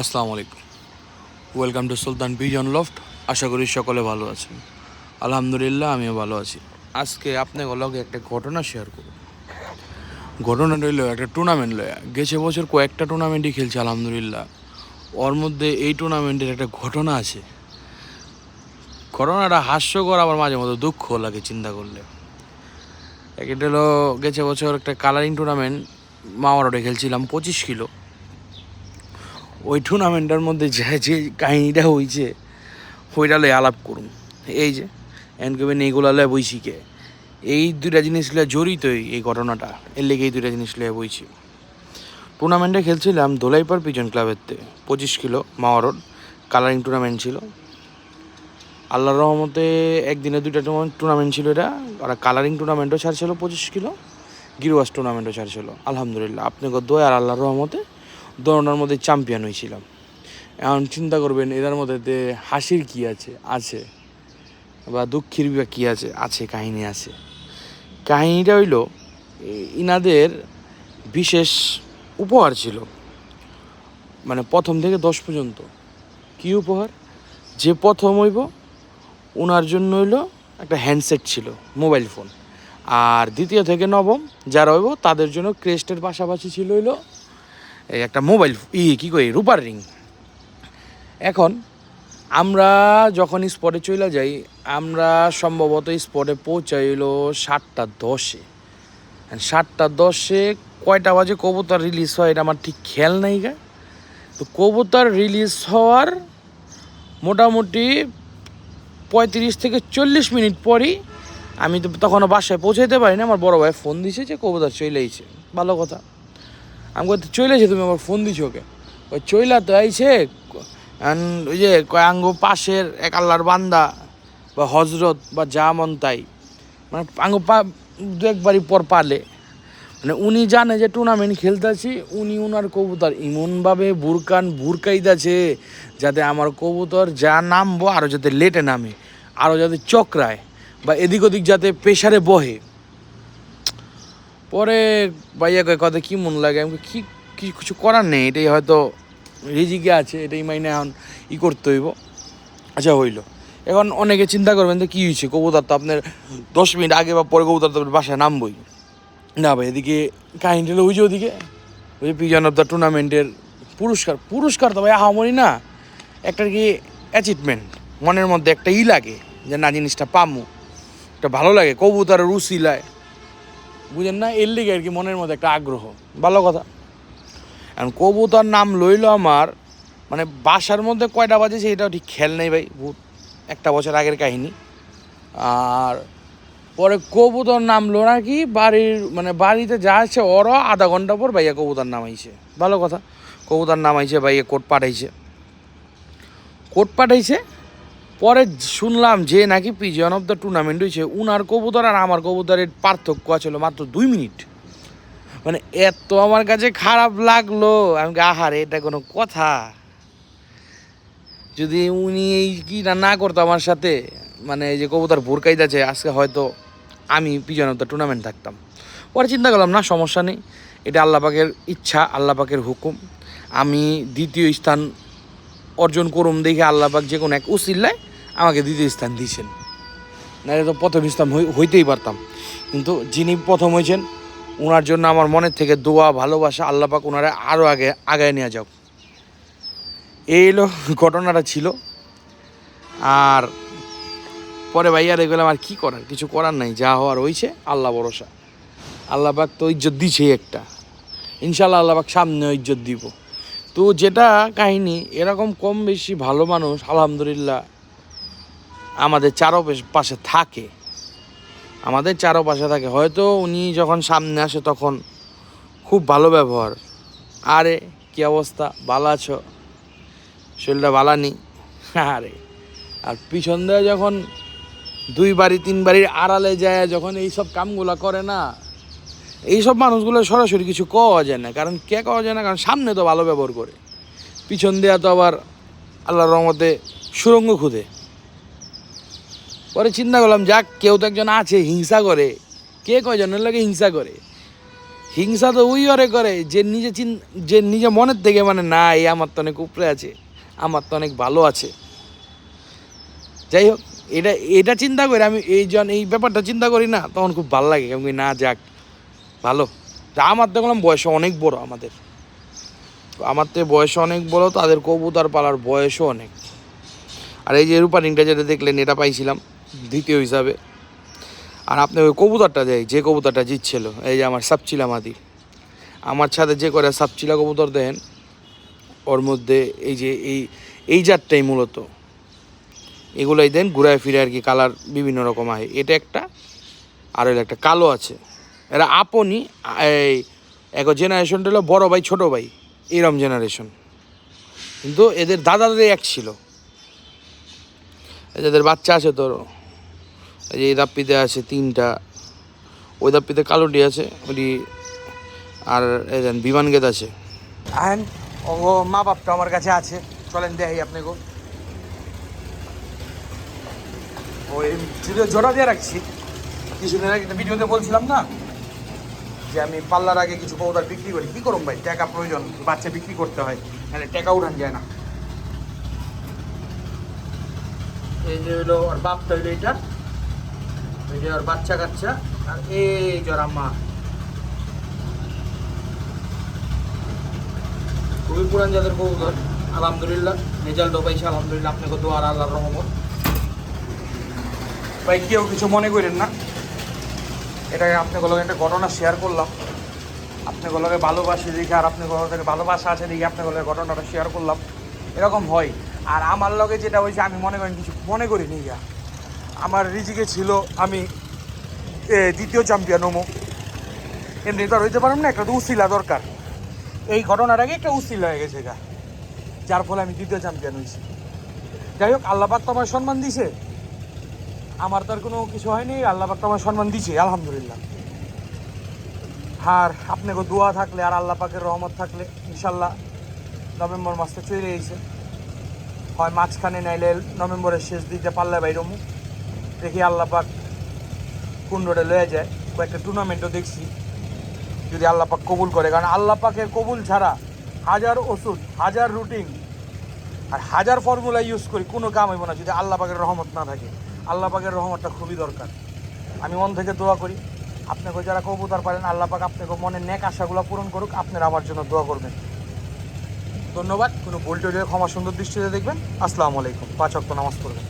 আসসালামু আলাইকুম। Welcome to Sultan vision loft আশা করি সকলে ভালো আছেন। আলহামদুলিল্লাহ, আমিও ভালো আছি। আজকে আপনাকে লগে একটা ঘটনা শেয়ার করব। ঘটনা রইল একটা টুর্নামেন্ট লয়া। গেছে বছর কয়েকটা টুর্নামেন্টই খেলছে, আলহামদুলিল্লাহ। ওর মধ্যে এই টুর্নামেন্টের একটা ঘটনা আছে। ঘটনাটা হাস্যকর, আবার মাঝে মধ্যে দুঃখ লাগে চিন্তা করলে। একটা হলো গেছে বছর একটা কালারিং টুর্নামেন্ট মামারোডে খেলছিলাম, পঁচিশ কিলো। ওই টুর্নামেন্টের মধ্যে যে যে কাহিনিটা হয়েছে ওইটা লয়ে আলাপ করুন এই যে, এনকবেন এইগুলো লয়ে বইছি কে। এই দুইটা জিনিস লয়ে জড়িতই এই ঘটনাটা। এর লেগে এই দুইটা জিনিস লয়ে বইছি। টুর্নামেন্টে খেলছিলাম দোলাইপার পিজন ক্লাবেরতে। পঁচিশ kilo Mawa road, colouring tournament ছিল। আল্লাহ রহমতে একদিনে দুইটা টুর্নামেন্ট ছিল এটা। আর কালারিং টুর্নামেন্টও ছাড়ছিল পঁচিশ কিলো গিরওয়াস টুর্নামেন্টও ছাড়ছিল। আলহামদুলিল্লাহ আপনাকে দোয়া আর আল্লাহর রহমতে দোনোটার মধ্যে চ্যাম্পিয়ন হয়েছিলাম এখন চিন্তা করবেন, এদের মধ্যে হাসির কি আছে? আছে। বা দুঃখের বা কী আছে? আছে, কাহিনী আছে। কাহিনীটা হইল ইনাদের বিশেষ উপহার ছিল। মানে প্রথম থেকে দশ পর্যন্ত। কি উপহার? যে প্রথম হইব ওনার জন্য হইল একটা হ্যান্ডসেট ছিল মোবাইল ফোন আর দ্বিতীয় থেকে নবম, যারা হইব, তাদের জন্য ক্রেস্টের পাশাপাশি ছিল হইল এই একটা মোবাইল, ই কী কই রূপার রিং এখন আমরা যখন স্পটে চলে যাই, আমরা সম্ভবত স্পটে পৌঁছাই হলো সাতটা দশে। সাতটা দশে কয়টা বাজে কবুতর রিলিজ হয় এটা আমার ঠিক খেয়াল নাই গা। তো কবুতর রিলিজ হওয়ার মোটামুটি পঁয়ত্রিশ থেকে চল্লিশ মিনিট পরই আমি তো তখনও বাসায় পৌঁছাইতে পারি না আমার বড় ভাই ফোন দিছে যে কবুতর চলে ভালো কথা। আমি বলতে চলে এসে তুমি? আমার ফোন দিছো ওকে। ওই চইলা তো আইছে। ওই যে কয়াঙ্গ পাশের এক আল্লাহর বান্দা বা হজরত বা যা মন তাই। মানে আঙ্গ পা, দু একবারই পর পালে। মানে উনি জানে যে টুর্নামেন্ট খেলতেছি, উনি উনার কবুতর এমনভাবে বুরকান, বুরকাইতেছে যাতে আমার কবুতর যা নামবো আরও যাতে লেটে নামে আরও যাতে চক্রায় বা এদিক ওদিক যাতে প্রেশারে বহে। পরে ভাইয়া কয় কথা কি মন লাগে? আমি কি কি কিছু করার নেই, এটাই হয়তো রিজিকে আছে, এটাই মাইনে এখন ই করতে হইব। আচ্ছা হইল। এখন অনেকে চিন্তা করবেন যে কী হয়েছে কবুতর তো আপনার দশ মিনিট আগে বা পরে কবুতর তো বাসায় নামবই। না ভাই, এদিকে কাহিনীটা হলো ওই যে ওদিকে। ওই যে পিজন অফ দ্য টুর্নামেন্টের পুরস্কার পুরস্কার তো ভাই আহামরি না, একটা কি অ্যাচিভমেন্ট মনের মধ্যে একটা ই লাগে যে না, জিনিসটা পামু। একটা ভালো লাগে, কবুতরের উসিলায়। বুঝেন না, এর লিগে আর কি মনের মধ্যে একটা আগ্রহ। ভালো কথা। এখন কবুতর নাম লইল আমার মানে বাসার মধ্যে কয়টা বাজে সেটাও ঠিক খেয়াল নেই ভাই একটা বছর আগের কাহিনী। আর পরে কবুতর নামলো নাকি বাড়ির মানে বাড়িতে যা আছে ওরও আধা ঘণ্টা পর ভাইয়া কবুতর নামাইছে ভালো কথা। কবুতর নামাইছে ভাইয়া কোট পাঠাইছে। কোট পাঠাইছে? পরে শুনলাম যে নাকি পিজন অফ দ্য টুর্নামেন্ট হয়েছে উনার কবুতর আর আমার কবুতরের পার্থক্য ছিল মাত্র দুই মিনিট। মানে এত আমার কাছে খারাপ লাগল। আমি কি, আহারে এটা কোনো কথা। যদি উনি এই কিটা না করতো আমার সাথে মানে এই যে কবুতর ভোরকাইতে আছে আজকে হয়তো আমি পিজন অফ দ্য টুর্নামেন্ট থাকতাম। পরে চিন্তা করলাম না সমস্যা নেই। এটা আল্লাহ পাকের ইচ্ছা আল্লাহ পাকের হুকুম। আমি দ্বিতীয় স্থান অর্জন করুম দেখে আল্লাহ পাক যে কোনো এক উসিল্লায় আমাকে দ্বিতীয় স্থান দিয়েছেন। নাহলে তো প্রথম স্থান হই- হইতেই পারতাম। কিন্তু যিনি প্রথম হয়েছেন ওনার জন্য আমার মনের থেকে দোয়া, ভালোবাসা আল্লাহ পাক ওনারা আরও আগে, আগায় নিয়ে যাও। এই এলো ঘটনাটা ছিল। আর পরে দেখলাম আর কি করার? কিছু করার নাই। যা হওয়ার হয়েছে আল্লাহ ভরসা। আল্লাহ পাক তো ইজ্জত দিছে একটা। ইনশাল্লাহ আল্লাহ পাক সামনে ইজ্জত দিব। তো যেটা কাহিনী, এরকম কম বেশি ভালো মানুষ, আলহামদুলিল্লাহ আমাদের চারো পাশে থাকে। আমাদের চারো পাশে থাকে। হয়তো উনি যখন সামনে আসে তখন খুব ভালো ব্যবহার। আরে, কি অবস্থা? ভালো আছো? শরীরটা ভালো নি আরে, আর পিছন দিয়ে যখন দুই বাড়ি, তিন বাড়ির আড়ালে যায়, যখন এই সব কামগুলো করে না এইসব মানুষগুলো সরাসরি কিছু কওয়া যায় না। কারণ কে কওয়া যায় না? কারণ সামনে তো ভালো ব্যবহার করে। পিছন দেওয়া তো আবার আল্লাহর রহমতে সুরঙ্গ খুদে পরে চিন্তা করলাম, যাক, কেউ তো একজন আছে, হিংসা করে। কে কয়জনের লাগে হিংসা করে। হিংসা তো ওই ওরে করে, যে নিজে চিন, যে নিজে মনের থেকে মানে না, এই আমার তো অনেক উপরে আছে, আমার তো অনেক ভালো আছে। যাই হোক, এটা এটা চিন্তা করে আমি এই জন, এই ব্যাপারটা চিন্তা করি না, তখন খুব ভালো লাগে। আমি না, যাক, ভালো। আমার দেখলাম বয়স অনেক বড় আমাদের। আমার তো বয়স অনেক বড়, তাদের কবুতর পালার বয়সও অনেক। আর এই যে রূপারিংটা যেটা দেখলেন, এটা পাইছিলাম। দ্বিতীয় হিসাবে। আর আপনি ওই কবুতরটা দেয় যে কবুতরটা জিতছিল, এই যে আমার সাপচিলা মাদি, আমার ছাদে যে করে সাপচিলা কবুতর দেন, ওর মধ্যে এই যে, এই এই জাতটাই মূলত। এগুলাই দেন, ঘুরায় ফিরে আর কি কালার বিভিন্ন রকম হয় এটা একটা, আর হলো একটা কালো আছে। এরা আপনি, এই এক জেনারেশনটা হলো বড় ভাই, ছোটো ভাই, এরম জেনারেশন কিন্তু এদের দাদাদের এক ছিল। যাদের বাচ্চা আছে তোর এই যে এই দাপ্পিতে আছে তিনটা। ওই দাপ্পিতে কালোটি আছে, ওটি আর বিমান গেত আছে। আহেন, ও মা বাপটা আমার কাছে আছে। চলেন দেখাই আপনাকে। ওই জুড়ে দিয়ে রাখছি। কিছুদিন আগে ভিডিওতে বলছিলাম না, যে আমি পাল্লার আগে কিছু কবুতর বিক্রি করি। কি করুন ভাই? টাকা প্রয়োজন, বাচ্চা বিক্রি করতে হয় মানে টাকা উঠান যায় না। এই যে হলো ওর বাপটা হইল এটা। ওর বাচ্চা কাচ্চা, আর এই ওর আম্মা। খুবই পুরান জাতের কবুতর, আলহামদুলিল্লাহ, রেজাল্টও পাইছে, আলহামদুলিল্লাহ, আপনাকে দোয়ার আল্লাহর রহমত। ভাই, কেউ কিছু মনে করেন না? এটা আপনাকে একটা ঘটনা শেয়ার করলাম। আপনাকে লগে ভালোবাসি দেখে আর আপনাকে লগে ভালোবাসা আছে দেখে আপনাকে লগে ঘটনাটা শেয়ার করলাম। এরকম হয়। আর আমার লগে যেটা হয়েছে, আমি মনে করেন কিছু মনে করি নি গা আমার রিজিকে ছিল আমি দ্বিতীয় চ্যাম্পিয়ন হমো এমনি তো আর হইতে পারলাম না, একটা তো উসিলা দরকার। এই ঘটনার আগে একটা উসিলা হয়ে গেছে গা, যার ফলে আমি দ্বিতীয় চ্যাম্পিয়ন হয়েছি। যাই হোক আল্লাপাক তো আমার সম্মান দিছে। আমার তো আর কোনো কিছু হয়নি আল্লাপাক তো আমার সম্মান দিছে, আলহামদুলিল্লাহ। আর আপনাকে দোয়া থাকলে, আর আল্লাহ পাকের রহমত থাকলে, ইনশাল্লাহ নভেম্বর মাসটা চলে গেছে হয় মাঝখানে নাইলে নভেম্বরের শেষ দিকে পাল্লা বাইরমু দেখি আল্লাহ পাক কোন রোডে লয়ে যায়। কয়েকটা টুর্নামেন্টও দেখছি, যদি আল্লাহ পাক কবুল করে। কারণ আল্লাহ পাকের কবুল ছাড়া হাজার ওষুধ, হাজার রুটিন আর হাজার ফর্মুলা ইউজ করি, কোনো কাম হইব না যদি আল্লাহ পাকের রহমত না থাকে। আল্লাহ পাকের রহমতটা খুবই দরকার। আমি মন থেকে দোয়া করি আপনাকে যারা কবুতর পারেন আল্লাহ পাক আপনাকে মনের নেক আশাগুলো পূরণ করুক, আপনারা আমার জন্য দোয়া করবেন। ধন্যবাদ। কোনো ভুল ক্ষমা সুন্দর দৃষ্টিতে দেখবেন। আসসালামু আলাইকুম। পাঁচ অক্ট নামাজ পড়বেন।